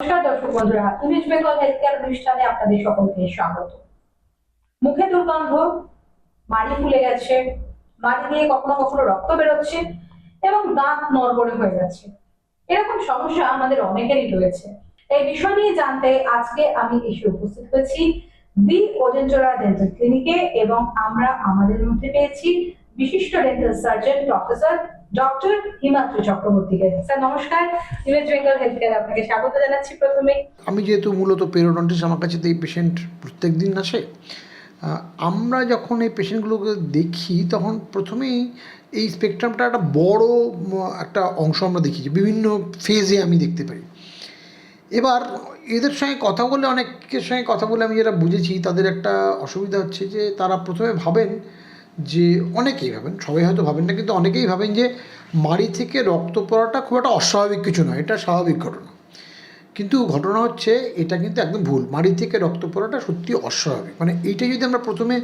নমস্কার দর্শক বন্ধুরা, ইমেজ বেঙ্গল অনুষ্ঠানে আপনাদের সকলকে স্বাগত। মুখে দুর্গন্ধ, মাড়ি ফুলে গেছে, মাড়ি দিয়ে কখনো কখনো রক্ত বেরোচ্ছে এবং দাঁত নড়বড়ে হয়ে যাচ্ছে। এরকম সমস্যা আমাদের অনেকেরই রয়েছে। এই বিষয় নিয়ে জানতে আজকে আমি এসে উপস্থিত হয়েছি বি ওজেনজোড়া ডেন্টাল ক্লিনিকে এবং আমরা আমাদের মধ্যে পেয়েছি বিশিষ্ট dental surgeon professor doctor Himadri চক্রবর্তীকে। স্যার, নমস্কার। বেঙ্গল হেলথ কেয়ার আপনাকে স্বাগত জানাচ্ছি প্রথমেই আমি যেহেতু মূলত পেরোডন্টিস আমার কাছে এই পেশেন্ট প্রত্যেক দিন আসে আমরা যখন এই পেশেন্টগুলোকে দেখি, তখন প্রথমেই এই স্পেকট্রামটা একটা বড় একটা অংশ আমরা দেখি বিভিন্ন ফেজে আমি দেখতে পাই। এবার এদের সঙ্গে কথা বলে, অনেকের সঙ্গে কথা বলে আমি যেটা বুঝেছি, তাদের একটা অসুবিধা হচ্ছে যে তারা প্রথমে ভাবেন যে অনেকেই ভাবেন, সবাই হয়তো ভাবেন না, কিন্তু অনেকেই ভাবেন যে মাড়ি থেকে রক্ত পড়াটা খুব একটা অস্বাভাবিক কিছু নয়, এটা স্বাভাবিক ঘটনা। কিন্তু ঘটনা হচ্ছে, এটা কিন্তু একদম ভুল। মাড়ি থেকে রক্ত পড়াটা সত্যি অস্বাভাবিক। মানে এইটা যদি আমরা প্রথমে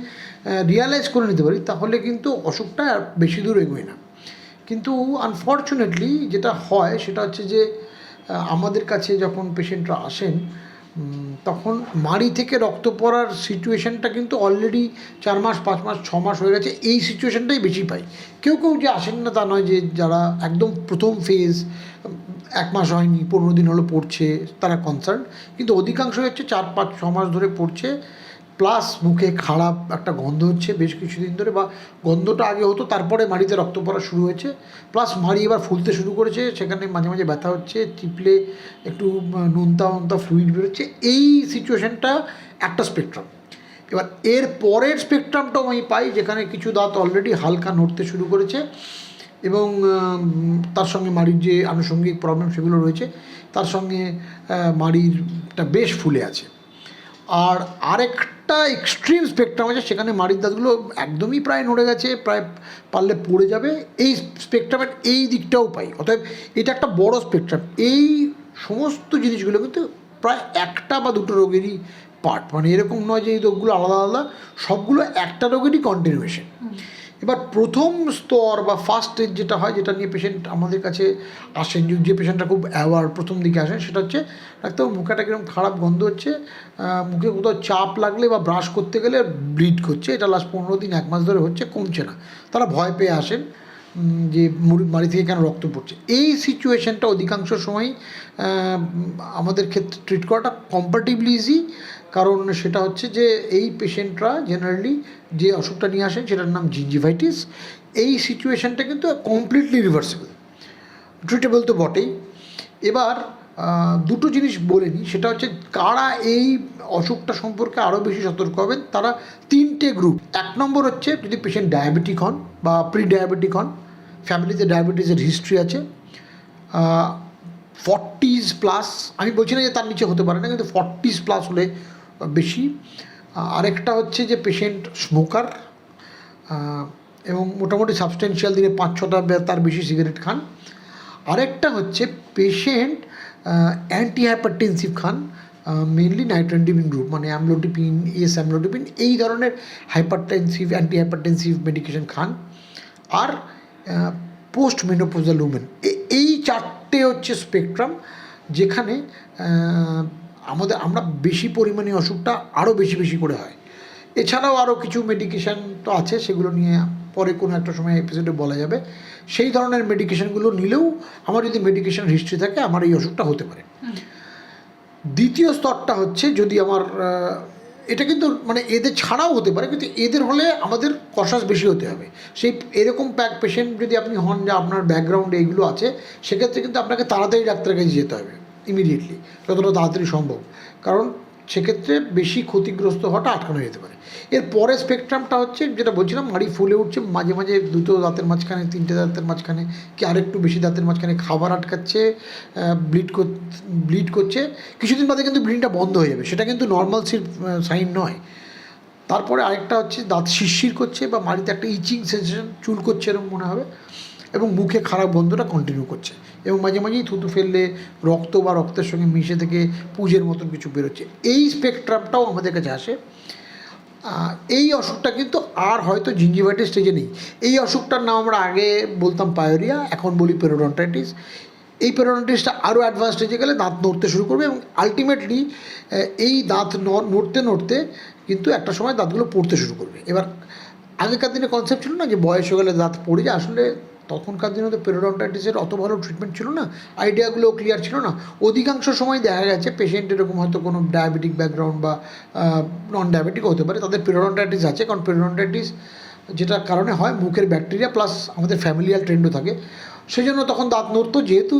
রিয়ালাইজ করে নিতে পারি, তাহলে কিন্তু অসুখটা আর বেশি দূর এগোয় না। কিন্তু আনফর্চুনেটলি যেটা হয়, সেটা হচ্ছে যে আমাদের কাছে যখন পেশেন্টরা আসেন তখন মাড়ি থেকে রক্ত পড়ার সিচুয়েশানটা কিন্তু অলরেডি চার মাস, পাঁচ মাস, ছ মাস হয়ে গেছে। এই সিচুয়েশানটাই বেশি পাই। কেউ কেউ যে আসেন না তা নয় যে যারা একদম প্রথম ফেজ এক মাস হয়নি, পনেরো দিন হলো পড়ছে, তারা কনসার্ন কিন্তু অধিকাংশ হচ্ছে চার, পাঁচ, ছ মাস ধরে পড়ছে। প্লাস মুখে খারাপ একটা গন্ধ হচ্ছে বেশ কিছুদিন ধরে বা গন্ধটা আগে হতো, তারপরে মাড়িতে রক্ত পড়া শুরু হয়েছে। প্লাস মাড়ি এবার ফুলতে শুরু করেছে, সেখানে মাঝে মাঝে ব্যথা হচ্ছে টিপলে একটু নোনতা নোনতা ফ্লুইড বেরোচ্ছে, এই সিচুয়েশানটা একটা স্পেকট্রাম এবার এর পরের স্পেকট্রামটাও আমি পাই, যেখানে কিছু দাঁত অলরেডি হালকা নড়তে শুরু করেছে এবং তার সঙ্গে মাড়ির যে আনুষঙ্গিক প্রবলেম সেগুলো রয়েছে, তার সঙ্গে মাড়িরটা বেশ ফুলে আছে। আর আরেকটা এক্সট্রিম স্পেকট্রাম আছে, সেখানে মাড়ির দাঁতগুলো একদমই প্রায় নড়ে গেছে, প্রায় পারলে পড়ে যাবে, এই স্পেকট্রামের এই দিকটাও পাই। অতএব এটা একটা বড় স্পেকট্রাম এই সমস্ত জিনিসগুলো কিন্তু প্রায় একটা বা দুটো রোগেরই পার্ট মানে এরকম নয় যে এই রোগগুলো আলাদা আলাদা, সবগুলো একটা রোগেরই কন্টিনিউয়েশন এবার প্রথম স্তর বা ফার্স্ট স্টেজ যেটা হয়, যেটা নিয়ে পেশেন্ট আমাদের কাছে আসেন, যে- পেশেন্টটা খুব অ্যাওয়ার প্রথম দিকে আসেন, সেটা হচ্ছে ডাক্তার মুখেটা কীরকম খারাপ গন্ধ হচ্ছে মুখে কোথাও চাপ লাগলে বা ব্রাশ করতে গেলে ব্লিড করছে, এটা লাস্ট পনেরো দিন, এক মাস ধরে হচ্ছে, কমছে না। তারা ভয় পেয়ে আসেন। যে মাড়ি থেকে কেন রক্ত পড়ছে? এই সিচুয়েশনটা অধিকাংশ সময় আমাদের ক্ষেত্রে ট্রিট করাটা কম্পারেটিভলি ইজি কারণ সেটা হচ্ছে যে এই পেশেন্টরা জেনারেলি যে অসুখটা নিয়ে আসেন, সেটার নাম জিঞ্জিভাইটিস এই সিচুয়েশনটা কিন্তু কমপ্লিটলি রিভার্সিবল ট্রিটেবল তো বটেই। এবার দুটো জিনিস বলে নিই। সেটা হচ্ছে কারা এই অসুখটা সম্পর্কে আরও বেশি সতর্ক হবেন, তারা তিনটে গ্রুপ এক নম্বর হচ্ছে যদি পেশেন্ট ডায়াবেটিক হন বা প্রি ডায়াবেটিক হন ফ্যামিলিতে ডায়াবেটিসের হিস্ট্রি আছে। ফর্টিজ প্লাস, আমি বলছি না যে তার নিচে হতে পারে না, কিন্তু ফর্টিজ প্লাস হলে বেশি। আরেকটা হচ্ছে যে পেশেন্ট স্মোকার এবং মোটামুটি সাবস্টেন্সিয়াল দিনে পাঁচ ছটা তার বেশি সিগারেট খান। আরেকটা হচ্ছে পেশেন্ট অ্যান্টি হাইপারটেনসিভ খান মেনলি নাইট্রেন্ডিপিন গ্রুপ মানে অ্যামলোডিপিন এস অ্যামলোডিপিন, এই ধরনের হাইপারটেনসিভ অ্যান্টি হাইপারটেনসিভ মেডিকেশন খান। আর পোস্ট মেনোপোজাল উমেন এই চারটে হচ্ছে স্পেকট্রাম যেখানে আমাদের আমরা বেশি পরিমাণে অসুখটা আরও বেশি বেশি করে হয়। এছাড়াও আরও কিছু মেডিকেশান তো আছে সেগুলো নিয়ে পরে কোনো একটা সময় এপিসোডে বলা যাবে। সেই ধরনের মেডিকেশানগুলো নিলেও আমার যদি মেডিকেশান হিস্ট্রি থাকে আমার এই অসুখটা হতে পারে। দ্বিতীয় স্তরটা হচ্ছে যদি আমার এটা কিন্তু মানে এদের ছাড়াও হতে পারে, কিন্তু এদের হলে আমাদের কষাস বেশি হতে হবে। সেই এরকম প্যাক পেশেন্ট যদি আপনি হন যে আপনার ব্যাকগ্রাউন্ডে এইগুলো আছে, সেক্ষেত্রে কিন্তু আপনাকে তাড়াতাড়ি ডাক্তারের কাছে যেতে হবে ইমিডিয়েটলি যতটা তাড়াতাড়ি সম্ভব। কারণ সেক্ষেত্রে বেশি ক্ষতিগ্রস্ত হওয়াটা আটকানো যেতে পারে। এর পরে স্পেকট্রামটা হচ্ছে যেটা বলছিলাম, মাড়ি ফুলে উঠছে, মাঝে মাঝে দুটো দাঁতের মাঝখানে, তিনটে দাঁতের মাঝখানে, কি আরেকটু বেশি দাঁতের মাঝখানে খাবার আটকাচ্ছে ব্লিড ব্লিড করছে। কিছুদিন বাদে কিন্তু ব্লিডিংটা বন্ধ হয়ে যাবে। সেটা কিন্তু নর্মালসির সাইন নয়। তারপরে আরেকটা হচ্ছে দাঁত শিরশির করছে বা মাড়িতে একটা ইচিং সেন্সেশন চুল করছে এরকম মনে হবে। এবং মুখে খারাপ গন্ধটা কন্টিনিউ করছে। এবং মাঝে মাঝেই থুতু ফেললে রক্ত বা রক্তের সঙ্গে মিশে থেকে পুজের মতন কিছু বেরোচ্ছে। এই স্পেকট্রামটাও আমাদের কাছে আসে। এই অসুখটা কিন্তু আর হয়তো জিঞ্জিভাইটিস স্টেজে নেই। এই অসুখটার নাম আমরা আগে বলতাম পায়োরিয়া, এখন বলি পেরোডন্টাইটিস এই পেরোডন্টিসটা আরও অ্যাডভান্স স্টেজে গেলে দাঁত নড়তে শুরু করবে এবং আলটিমেটলি এই দাঁত নড়তে নড়তে কিন্তু একটা সময় দাঁতগুলো পড়তে শুরু করবে। এবার আগেকার দিনে কনসেপ্ট ছিল না যে বয়স হয়ে গেলে দাঁত পড়ে যায়। আসলে তখনকার দিনে তো পেরোডন্টাইটিসের অত ভালো ট্রিটমেন্ট ছিল না আইডিয়াগুলো ক্লিয়ার ছিল না। অধিকাংশ সময় দেখা গেছে পেশেন্ট এরকম হয়তো কোনো ডায়াবেটিক ব্যাকগ্রাউন্ড বা নন ডায়াবেটিক হতে পারে, তাদের পেরোডন্টাইটিস আছে, কারণ পেরোডন্টাইটিস যেটা কারণে হয় মুখের ব্যাকটেরিয়া প্লাস আমাদের ফ্যামিলিয়াল ট্রেন্ডও থাকে। সেই জন্য তখন দাঁত নড়তো, যেহেতু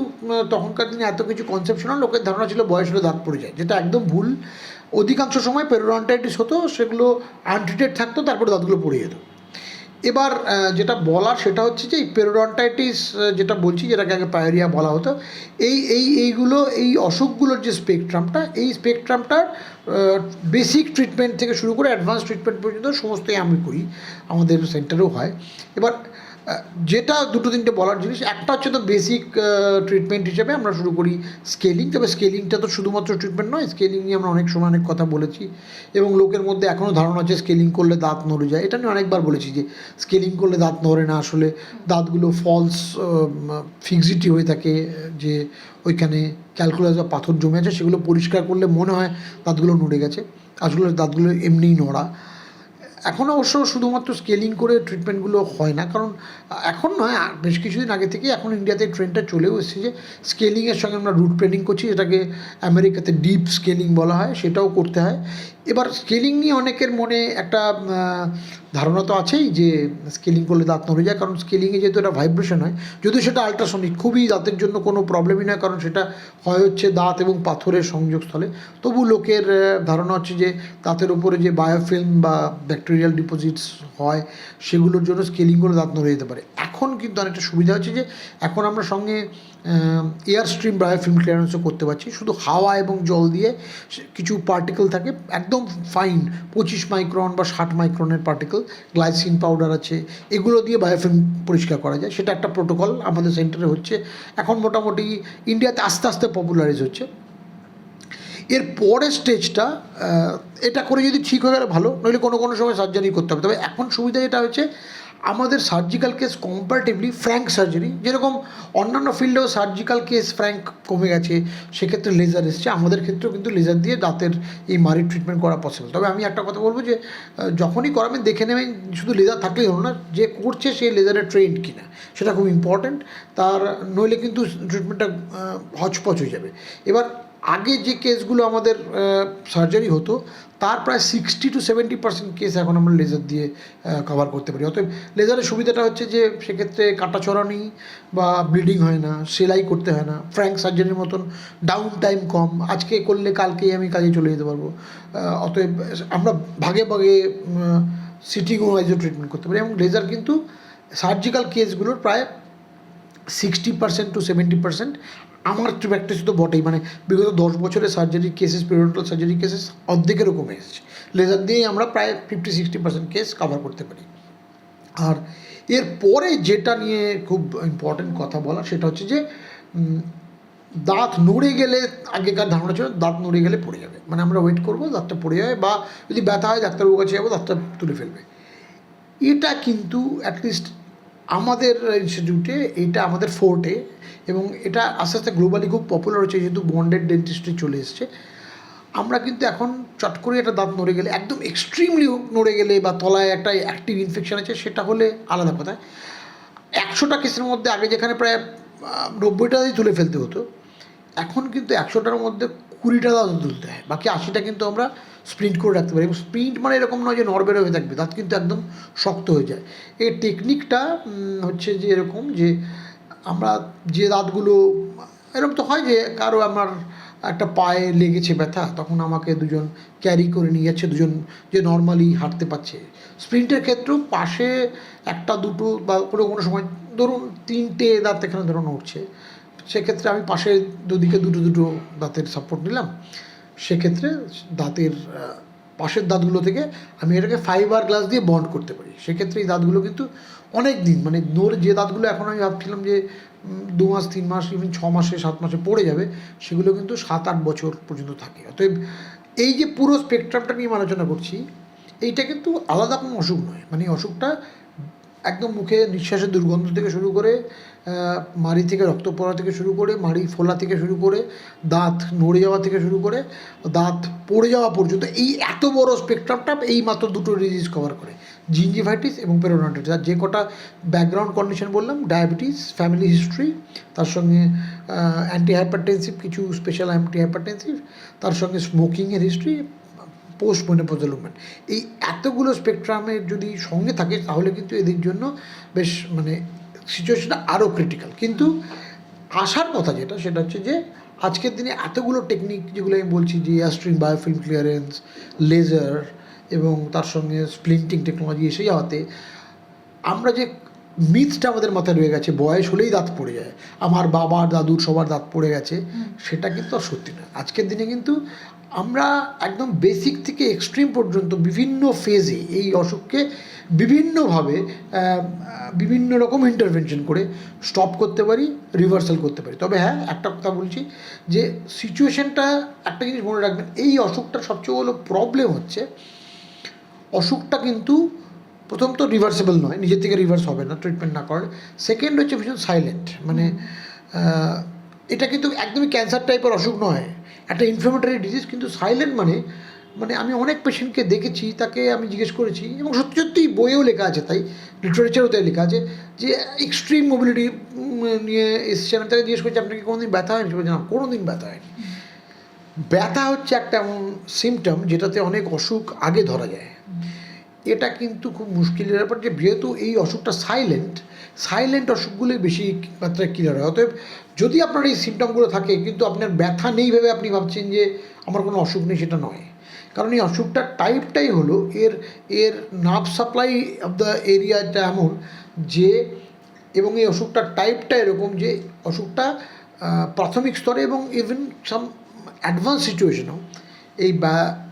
তখনকার দিনে এত কিছু কনসেপ্ট ছিল লোকের ধারণা ছিল বয়স হলে দাঁত পড়ে যায়, যেটা একদম ভুল। অধিকাংশ সময় পেরোডন্টাইটিস হতো, সেগুলো আনট্রিটেড থাকতো, তারপরে দাঁতগুলো পড়ে যেত। এবার যেটা বলার সেটা হচ্ছে যে এই পেরোডন্টাইটিস যেটা বলছি, যেটাকে আগে পায়রিয়া বলা হতো, এই এই, এইগুলো, এই অসুখগুলোর যে স্পেকট্রামটা এই স্পেকট্রামটার বেসিক ট্রিটমেন্ট থেকে শুরু করে অ্যাডভান্স ট্রিটমেন্ট পর্যন্ত সমস্তই আমি করি, আমাদের সেন্টারেও হয়। এবার যেটা দুটো তিনটে বলার জিনিস, একটা হচ্ছে তো বেসিক ট্রিটমেন্ট হিসেবে আমরা শুরু করি স্কেলিং তবে স্কেলিংটা তো শুধুমাত্র ট্রিটমেন্ট নয় স্কেলিং নিয়ে আমরা অনেক সময় অনেক কথা বলেছি এবং লোকের মধ্যে এখনও ধারণা আছে স্কেলিং করলে দাঁত নড়ে যায়। এটা নিয়ে অনেকবার বলেছি যে স্কেলিং করলে দাঁত নড়ে না, আসলে দাঁতগুলো ফলস ফিক্সিটি হয়ে থাকে, যে ওইখানে ক্যালকুলাস বা পাথর জমে আছে, সেগুলো পরিষ্কার করলে মনে হয় দাঁতগুলো নড়ে গেছে। আসলে দাঁতগুলো এমনিই নড়া। এখন অবশ্য শুধুমাত্র স্কেলিং করে ট্রিটমেন্টগুলো হয় না, কারণ এখন নয় বেশ কিছুদিন আগে থেকে এখন ইন্ডিয়াতে ট্রেনটা চলেও এসেছে যে স্কেলিংয়ের সঙ্গে আমরা রুট প্লেনিং করছি এটাকে আমেরিকাতে ডিপ স্কেলিং বলা হয়, সেটাও করতে হয়। এবার নিয়ে অনেকের মনে একটা ধারণা তো আছেই যে স্কেলিং করলে দাঁত নড়ে যায়। কারণ স্কেলিংয়ে যেহেতু এটা ভাইব্রেশন হয়, যদিও সেটা আলট্রাসনিক খুবই দাঁতের জন্য কোনো প্রবলেমই নয়, কারণ সেটা হয় হচ্ছে দাঁত এবং পাথরের সংযোগস্থলে। তবু লোকের ধারণা হচ্ছে যে দাঁতের উপরে যে বায়োফিল্ম বা ব্যাকটেরিয়াল ডিপোজিটস হয়, সেগুলোর জন্য স্কেলিং করে দাঁত নড়ে যেতে পারে। এখন কিন্তু অনেকটা সুবিধা হচ্ছে যে, এখন আমরা সঙ্গে এয়ার স্ট্রিম বায়োফিল্ম ক্লিয়ারেন্সও করতে পারছি। শুধু হাওয়া এবং জল দিয়ে কিছু পার্টিকেল থাকে, একদম ফাইন পঁচিশ মাইক্রন বা ষাট মাইক্রনের পার্টিকেল গ্লাইসিন পাউডার আছে, এগুলো দিয়ে বায়োফিল্ম পরিষ্কার করা যায়। সেটা একটা প্রোটোকল আমাদের সেন্টারে হচ্ছে। এখন মোটামুটি ইন্ডিয়াতে আস্তে আস্তে পপুলারাইজ হচ্ছে। এর পরের স্টেজটা এটা করে যদি ঠিক হয়ে গেলে ভালো, নইলে কোনো কোনো সময় সার্জারি করতে হবে। তবে এখন সুবিধা যেটা হচ্ছে আমাদের surgical case comparatively frank surgery যেরকম অন্যান্য ফিল্ডেও সার্জিক্যাল কেস ফ্র্যাঙ্ক কমে গেছে, সেক্ষেত্রে লেজার এসছে। আমাদের ক্ষেত্রেও কিন্তু লেজার দিয়ে দাঁতের এই মারির ট্রিটমেন্ট করা পসিবল তবে আমি একটা কথা বলব যে যখনই করাবেন, দেখে নেবেন, শুধু লেজার থাকলেই হলো না, যে করছে সেই লেজারের ট্রেন্ড কিনা, সেটা খুব ইম্পর্ট্যান্ট তার নইলে কিন্তু ট্রিটমেন্টটা হচপচ হয়ে যাবে। এবার আগে যে কেসগুলো আমাদের সার্জারি হতো তার প্রায় sixty to seventy percent case এখন আমরা লেজার দিয়ে কভার করতে পারি। অতএব লেজারের সুবিধাটা হচ্ছে যে, সেক্ষেত্রে কাটা চড়ানি বা ব্লিডিং হয় না, সেলাই করতে হয় না ফ্র্যাঙ্ক সার্জারির মতন ডাউন টাইম কম। আজকে করলে কালকেই আমি কাজে চলে যেতে পারব। অতএব আমরা ভাগে ভাগে সিটিং ওয়াইজও ট্রিটমেন্ট করতে পারি। এবং লেজার কিন্তু সার্জিক্যাল কেসগুলোর প্রায় sixty percent to seventy percent আমার প্র্যাকটিস তো বটেই মানে বিগত দশ বছরের surgery cases periodontal surgery cases অর্ধেকেরও কমে এসেছে। লেজার দিয়েই আমরা প্রায় fifty sixty percent case cover করতে পারি। আর এর পরে যেটা নিয়ে খুব ইম্পর্টেন্ট কথা বলা, সেটা হচ্ছে যে দাঁত নড়ে গেলে আগেকার ধারণা ছিল দাঁত নড়ে গেলে পড়ে যাবে। মানে আমরা ওয়েট করব, দাঁতটা পড়ে যাবে বা যদি ব্যথা হয় ডাক্তারবাবুর কাছে যাব, দাঁতটা তুলে ফেলবে। এটা কিন্তু অ্যাটলিস্ট আমাদের ইনস্টিটিউটে এটা আমাদের ফোর্টে এবং এটা আস্তে আস্তে গ্লোবালি খুব পপুলার হচ্ছে, যেহেতু বন্ডেড ডেন্টিস্ট্রি চলে এসছে। আমরা কিন্তু এখন চট করে একটা দাঁত নড়ে গেলে, একদম এক্সট্রিমলি নড়ে গেলে বা তলায় একটা অ্যাক্টিভ ইনফেকশান আছে, সেটা হলে আলাদা কথা। একশোটা কেসের মধ্যে আগে যেখানে প্রায় নব্বইটাই তুলে ফেলতে হতো, এখন কিন্তু একশোটার মধ্যে কুড়িটা দাঁত তুলতে হয়, বাকি আশিটা কিন্তু আমরা স্প্রিন্ট করে রাখতে পারি। এবং স্প্রিন্ট মানে এরকম নয় যে নড়বেড়ে হয়ে থাকবে দাঁত কিন্তু একদম শক্ত হয়ে যায়। এই টেকনিকটা হচ্ছে যে এরকম যে আমরা যে দাঁতগুলো, এরকম তো হয় যে কারও আমার একটা পায়ে লেগেছে ব্যথা, তখন আমাকে দুজন ক্যারি করে নিয়ে যাচ্ছে, দুজন যে নর্মালি হাঁটতে পারছে। স্প্রিন্টের ক্ষেত্রেও পাশে একটা দুটো বা কোনো কোনো সময়, ধরুন তিনটে দাঁত এখানে ধরুন উঠছে সেক্ষেত্রে আমি পাশে দুদিকে দুটো দুটো দাঁতের সাপোর্ট নিলাম। সেক্ষেত্রে দাঁতের পাশের দাঁতগুলো থেকে আমি এটাকে ফাইবার গ্লাস দিয়ে বন্ড করতে পারি। সেক্ষেত্রে এই দাঁতগুলো কিন্তু অনেক দিন মানে নোর যে দাঁতগুলো এখন আমি ভাবছিলাম যে দু মাস, তিন মাস ইভেন ছ মাসে, সাত মাসে পড়ে যাবে, সেগুলো কিন্তু সাত আট বছর পর্যন্ত থাকে। অতএব এই যে পুরো স্পেকট্রামটা নিয়ে আলোচনা করছি, এইটা কিন্তু আলাদা কোনো অসুখ নয়। মানে অসুখটা একদম মুখে নিঃশ্বাসের দুর্গন্ধ থেকে শুরু করে মাড়ি থেকে রক্ত পড়া থেকে শুরু করে, মাড়ি ফোলা থেকে শুরু করে, দাঁত নড়ে যাওয়া থেকে শুরু করে, দাঁত পড়ে যাওয়া পর্যন্ত এই এত বড় স্পেকট্রামটা এই মাত্র দুটো ডিজিজ কভার করে। জিঞ্জিভাইটিস এবং পেরোনাইটিস আর যে কটা ব্যাকগ্রাউন্ড কন্ডিশন বললাম ডায়াবেটিস ফ্যামিলি হিস্ট্রি তার সঙ্গে অ্যান্টি হাইপারটেনসিভ কিছু স্পেশাল অ্যান্টি হাইপারটেনসিভ তার সঙ্গে স্মোকিংয়ের হিস্ট্রি পোস্ট মেনোপোজাল উমেন এই এতগুলো স্পেকট্রামের যদি সঙ্গে থাকে, তাহলে কিন্তু এদের জন্য বেশ মানে সিচুয়েশনটা আরও ক্রিটিক্যাল কিন্তু আসার কথা যেটা সেটা হচ্ছে যে আজকের দিনে এতগুলো টেকনিক যেগুলো আমি বলছি যে অ্যাস্ট্রিন বায়োফিল্ম ক্লিয়ারেন্স লেজার এবং তার সঙ্গে স্প্লিন্টিং টেকনোলজি এসে যাওয়াতে আমরা যে মিথটা আমাদের মাথায় রয়ে গেছে বয়স হলেই দাঁত পড়ে যায়। আমার বাবার দাদুর সবার দাঁত পড়ে গেছে সেটা কিন্তু আর সত্যি না আজকের দিনে কিন্তু আমরা একদম বেসিক থেকে এক্সট্রিম পর্যন্ত বিভিন্ন ফেজে এই অসুখকে বিভিন্নভাবে বিভিন্ন রকম ইন্টারভেনশন করে স্টপ করতে পারি রিভার্সাল করতে পারি। তবে হ্যাঁ একটা কথা বলছি যে সিচুয়েশনটা একটা জিনিস মনে রাখবেন, এই অসুখটার সবচেয়ে বড় প্রবলেম হচ্ছে অসুখটা কিন্তু প্রথম তো রিভার্সেবল নয়, নিজের থেকে রিভার্স হবে না ট্রিটমেন্ট না করলে সেকেন্ড হচ্ছে ভীষণ সাইলেন্ট মানে এটা কিন্তু একদমই ক্যান্সার টাইপের অসুখ নয়। একটা ইনফ্লামেটরি ডিজিজ কিন্তু সাইলেন্ট মানে মানে আমি অনেক পেশেন্টকে দেখেছি তাকে আমি জিজ্ঞেস করেছি এবং সত্যি সত্যিই বইয়েও লেখা আছে তাই লিটারেচারও তাই লেখা আছে যে এক্সট্রিম মোবিলিটি নিয়ে এসেছেন আমি তাকে জিজ্ঞেস করছি আপনাকে কোনোদিন ব্যথা হয়নি? সে বলছে কোনো দিন ব্যথা হয়নি। ব্যথা হচ্ছে একটা এমন সিমটম যেটাতে অনেক অসুখ আগে ধরা যায়। এটা কিন্তু খুব মুশকিলের ব্যাপার যে যেহেতু এই অসুখটা সাইলেন্ট সাইলেন্ট অসুখগুলোই বেশি মাত্রায় ক্লিয়ার হয়। অতএব যদি আপনার এই সিমটমগুলো থাকে কিন্তু আপনার ব্যথা নেই ভেবে আপনি ভাবছেন যে আমার কোনো অসুখ নেই সেটা নয়। কারণ এই অসুখটার টাইপটাই হলো এর এর নার্ভ সাপ্লাই অফ দ্য এরিয়াটা এমন যে এবং এই অসুখটার টাইপটা এরকম যে অসুখটা প্রাথমিক স্তরে এবং ইভেন সাম অ্যাডভান্স সিচুয়েশনেও এই উম,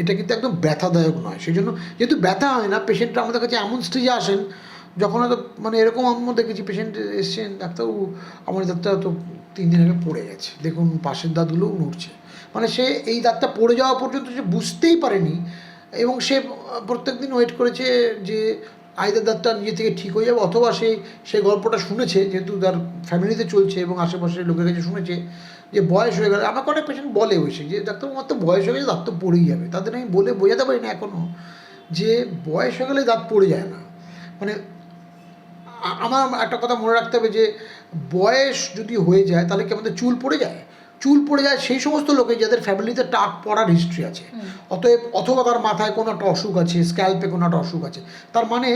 এটা কিন্তু একদম ব্যথাদায়ক নয়। সেই জন্য যেহেতু ব্যথা হয় না পেশেন্টরা আমাদের কাছে এমন স্টেজে আসেন, যখন হয়তো মানে এরকম আমিও দেখেছি পেশেন্ট এসছেন, ডাক্তারবাবু, আমার দাঁতটা তো তিন দিন আগে পড়ে গেছে। দেখুন, পাশের দাঁতগুলোও নড়ছে। মানে সে এই দাঁতটা পড়ে যাওয়া পর্যন্ত সে বুঝতেই পারেনি এবং সে প্রত্যেক দিন ওয়েট করেছে যে আইদার দাঁতটা নিজে থেকে ঠিক হয়ে যাবে অথবা সে সেই গল্পটা শুনেছে, যেহেতু তার ফ্যামিলিতে চলছে এবং আশেপাশের লোকের কাছে শুনেছে। যে বয়স হয়ে গেলে আমাকে অনেক পেশেন্ট বলে বসে যে ডাক্তার আমার তো বয়স হয়ে গেলে দাঁত তো পড়েই যাবে। তাদের আমি বলে বোঝাতে পারি না এখনও যে বয়স হয়ে গেলে দাঁত পড়ে যায় না। মানে আমার একটা কথা মনে রাখতে হবে যে বয়স যদি হয়ে যায় তাহলে কি আমাদের চুল পড়ে যায়? চুল পড়ে যায় সেই সমস্ত লোকে যাদের ফ্যামিলিতে টাক পড়ার হিস্ট্রি আছে। অতএব অথবা তার মাথায় কোনো একটা অসুখ আছে স্ক্যাল্পে কোনো একটা অসুখ আছে তার মানে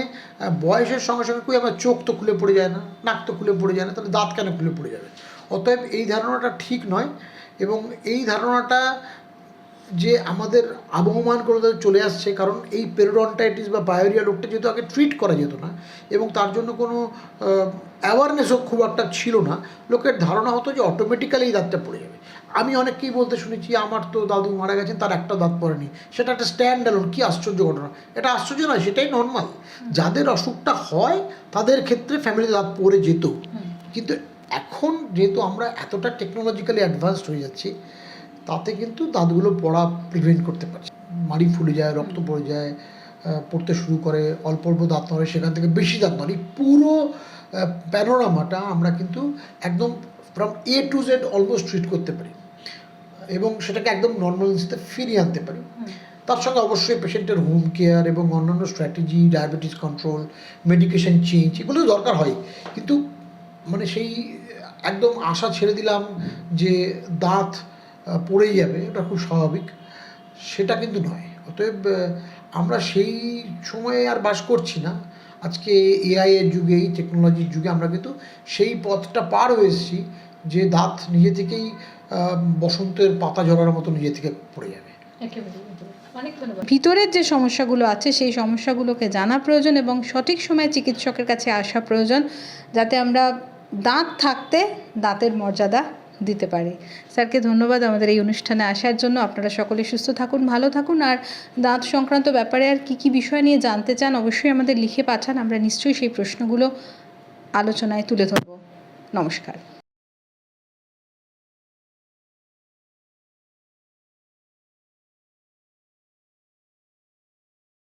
বয়সের সঙ্গে সঙ্গে কই আমার চোখ তো খুলে পড়ে যায় না নাক তো খুলে পড়ে যায় না তাহলে দাঁত কেন খুলে পড়ে যাবে? অতএব এই ধারণাটা ঠিক নয় এবং এই ধারণাটা যে আমাদের আবহমান করে চলে আসছে কারণ এই পেরোডন্টাইটিস বা বায়োরিয়া রোগটা যেহেতু আগে ট্রিট করা যেত না এবং তার জন্য কোনো অ্যাওয়ারনেসও খুব একটা ছিল না লোকের ধারণা হতো যে অটোমেটিক্যালি এই দাঁতটা পড়ে যাবে। আমি অনেককেই বলতে শুনেছি আমার তো দাদু মারা গেছেন তার একটা দাঁত পড়েনি সেটা একটা স্ট্যান্ড অ্যালোন কী আশ্চর্য ঘটনা। এটা আশ্চর্য নয় সেটাই নর্মাল যাদের অসুখটা হয় তাদের ক্ষেত্রে ফ্যামিলিতে দাঁত পড়ে যেত। কিন্তু এখন যেহেতু আমরা এতটা টেকনোলজিক্যালি অ্যাডভান্সড হয়ে যাচ্ছি তাতে কিন্তু দাঁতগুলো পড়া প্রিভেন্ট করতে পারছি। মাড়ি ফুলে যায় রক্ত পড়ে যায় পড়তে শুরু করে অল্প অল্প দাঁত নড়ে সেখান থেকে বেশি দাঁত নড়ে পুরো প্যানোরামাটা আমরা কিন্তু একদম from A to Z almost treat করতে পারি। এবং সেটাকে একদম নর্মালিতে ফিরিয়ে আনতে পারি। তার সঙ্গে অবশ্যই পেশেন্টের হোম কেয়ার এবং অন্যান্য strategy diabetes control medication change এগুলো দরকার হয়। কিন্তু মানে সেই একদম আশা ছেড়ে দিলাম যে দাঁত পড়েই যাবে এটা খুব স্বাভাবিক। সেটা কিন্তু নয়। অতএব আমরা সেই সময়ে আর বাস করছি না। আজকে এআই এর যুগে এই টেকনোলজির যুগে আমরা কিন্তু সেই পথটা পার হয়ে এসেছি যে দাঁত নিজে থেকেই বসন্তের পাতা ঝরার মতো নিজে থেকে পড়ে যাবে। ভিতরের যে সমস্যাগুলো আছে সেই সমস্যাগুলোকে জানা প্রয়োজন এবং সঠিক সময়ে চিকিৎসকের কাছে আসা প্রয়োজন যাতে আমরা দাঁত থাকতে দাঁতের মর্যাদা দিতে পারি। স্যারকে ধন্যবাদ আমাদের এই অনুষ্ঠানে আসার জন্য। আপনারা সকলে সুস্থ থাকুন, ভালো থাকুন। আর দাঁত সংক্রান্ত ব্যাপারে আর কী কী বিষয় নিয়ে জানতে চান অবশ্যই আমাদের লিখে পাঠান। আমরা নিশ্চয়ই সেই প্রশ্নগুলো আলোচনায় তুলে ধরব। নমস্কার।